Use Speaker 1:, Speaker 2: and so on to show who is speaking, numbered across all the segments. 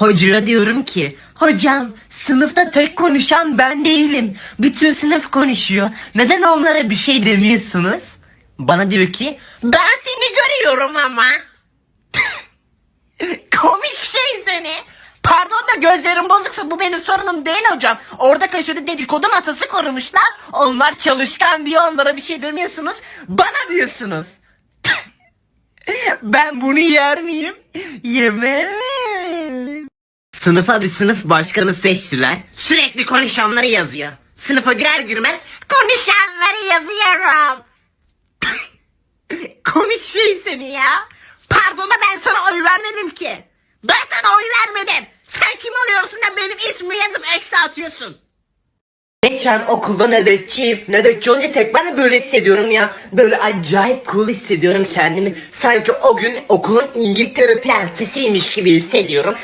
Speaker 1: Hocaya diyorum ki hocam sınıfta tek konuşan ben değilim. Bütün sınıf konuşuyor. Neden onlara bir şey demiyorsunuz? Bana diyor ki ben seni görüyorum ama. Komik şey seni. Pardon da gözlerim bozuksa bu benim sorunum değil hocam. Orada kaşıdı dedikodu masası kurmuşlar. Onlar çalışkan diye onlara bir şey demiyorsunuz. Bana diyorsunuz. ben bunu yer miyim? Yemem. Sınıfa bir sınıf başkanı seçtiler. Sürekli konuşanları yazıyor. Sınıfa girer girmez konuşanları yazıyorum. Komik şey seni ya. Pardon da ben sana oy vermedim ki. Ben sana oy vermedim. Sen kim oluyorsun da benim ismimi yazıp eksi atıyorsun. Geçen okulda nöbetçiyim. Nöbetçi olunca tek ben de böyle hissediyorum ya. Böyle acayip cool hissediyorum kendimi. Sanki o gün okulun İngiltere prensesiymiş gibi hissediyorum.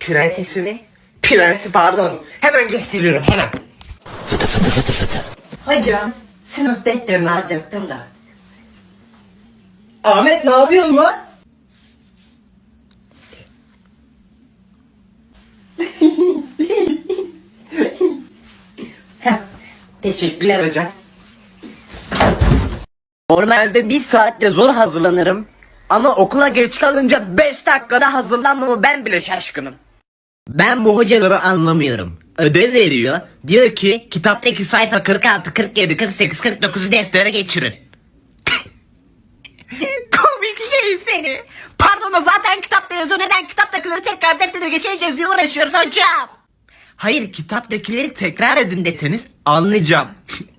Speaker 1: Prensesi mi? Prensi pardon. Hemen gösteriyorum hemen. Fıtı fıtı fıtı fıtı. Hocam sınıf defterini alacaktım da.
Speaker 2: Ahmet ne yapıyorsun lan?
Speaker 1: Teşekkürler hocam. Normalde bir saatte zor hazırlanırım. Ama okula geç kalınca 5 dakikada hazırlanmamı ben bile şaşkınım. Ben bu hocaları anlamıyorum. Ödev veriyor. Diyor ki kitaptaki sayfa 46, 47, 48, 49 deftere geçirin. Komik şey seni. Pardon da zaten kitapta yazıyor. Neden kitaptakileri tekrar deftere geçireceğiz diye uğraşıyoruz hocam. Hayır kitaptakileri tekrar edin deseniz anlayacağım.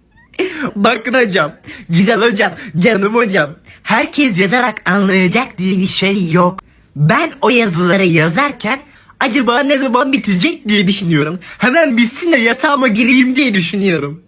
Speaker 1: Bakın hocam, güzel hocam, canım hocam. Herkes yazarak anlayacak diye bir şey yok. Ben o yazıları yazarken acaba ne zaman bitecek diye düşünüyorum. Hemen bitsin de yatağıma gireyim diye düşünüyorum.